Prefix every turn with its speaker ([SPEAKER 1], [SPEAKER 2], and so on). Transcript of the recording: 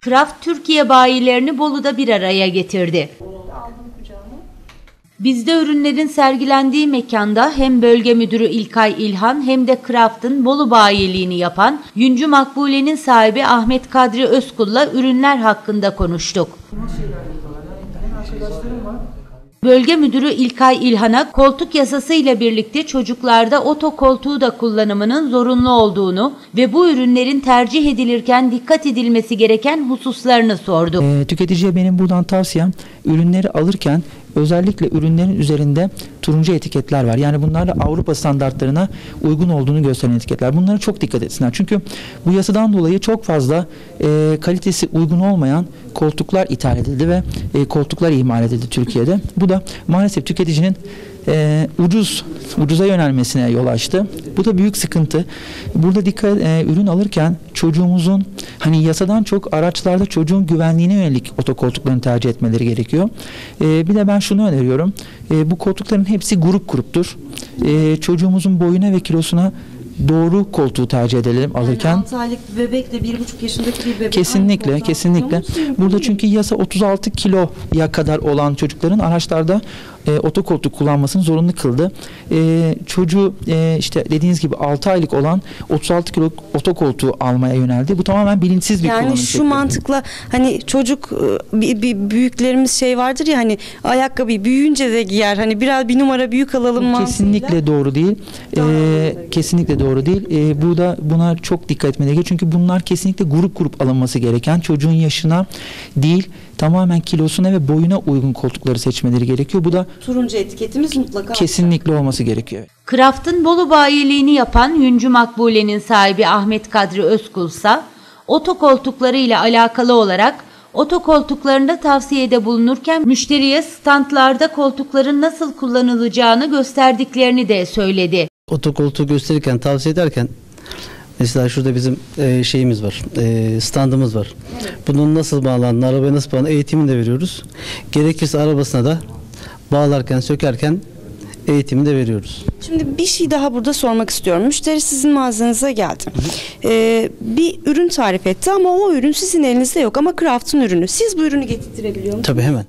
[SPEAKER 1] Kraft Türkiye bayilerini Bolu'da bir araya getirdi. Bizde ürünlerin sergilendiği mekanda hem bölge müdürü İlkay İlhan hem de Kraft'ın Bolu bayiliğini yapan Yüncü Makbule'nin sahibi Ahmet Kadri Özkul'la ürünler hakkında konuştuk. Bölge müdürü İlkay İlhan'a koltuk yasası ile birlikte çocuklarda oto koltuğu da kullanımının zorunlu olduğunu ve bu ürünlerin tercih edilirken dikkat edilmesi gereken hususlarını sordu.
[SPEAKER 2] Ee, tüketiciye benim buradan tavsiyem ürünleri alırken özellikle ürünlerin üzerinde turuncu etiketler var. Yani bunlarla Avrupa standartlarına uygun olduğunu gösteren etiketler. Bunlara çok dikkat etsinler. Çünkü bu yasadan dolayı çok fazla e, kalitesi uygun olmayan koltuklar ithal edildi ve e, koltuklar imal edildi Türkiye'de. Bu da maalesef tüketicinin e, ucuz ucuza yönelmesine yol açtı. Bu da büyük sıkıntı. Burada dikkat e, ürün alırken çocuğumuzun hani yasadan çok araçlarda çocuğun güvenliğine yönelik otokoltuklarını tercih etmeleri gerekiyor. E, bir de ben şunu öneriyorum. E, bu koltukların hepsi grup gruptur. E, çocuğumuzun boyuna ve kilosuna doğru koltuğu tercih edelim alırken.
[SPEAKER 3] Yani 6 aylık bir bebekle 1,5 yaşındaki bir bebek.
[SPEAKER 2] Kesinlikle, kesinlikle. Burada çünkü yasa 36 kiloya kadar olan çocukların araçlarda e, otokoltuk kullanmasını zorunlu kıldı. E, çocuğu e, işte dediğiniz gibi 6 aylık olan 36 kilo otokoltuğu almaya yöneldi. Bu tamamen bilinçsiz bir kullanım
[SPEAKER 3] yani şu
[SPEAKER 2] şekli.
[SPEAKER 3] mantıkla hani çocuk e, bir, bir büyüklerimiz şey vardır ya hani ayakkabıyı büyüyünce de giyer hani biraz bir numara büyük alalım mantığıyla.
[SPEAKER 2] kesinlikle doğru değil. Ee, kesinlikle doğru değil. Ee, bu da buna çok dikkat etmeli gerekiyor. Çünkü bunlar kesinlikle grup grup alınması gereken çocuğun yaşına değil tamamen kilosuna ve boyuna uygun koltukları seçmeleri gerekiyor. Bu da
[SPEAKER 3] turuncu etiketimiz mutlaka.
[SPEAKER 2] kesinlikle olması gerekiyor.
[SPEAKER 1] Kraft'ın Bolu bayiliğini yapan Yüncü Makbule'nin sahibi Ahmet Kadri Özkulsa, otokoltukları ile alakalı olarak otokoltuklarında tavsiyede bulunurken müşteriye standlarda koltukların nasıl kullanılacağını gösterdiklerini de söyledi.
[SPEAKER 4] otokoltuğu gösterirken tavsiye ederken mesela şurada bizim e, şeyimiz var e, standımız var bunun nasıl bağlandığını arabaya nasıl bağlandığını eğitimini de veriyoruz gerekirse arabasına da bağlarken sökerken eğitimini de veriyoruz.
[SPEAKER 3] Şimdi bir şey daha burada sormak istiyorum. Müşteri sizin mağazanıza geldi. Ee, bir ürün tarif etti ama o ürün sizin elinizde yok ama Craft'ın ürünü. Siz bu ürünü getirtirebiliyor musunuz?
[SPEAKER 4] Tabii hemen.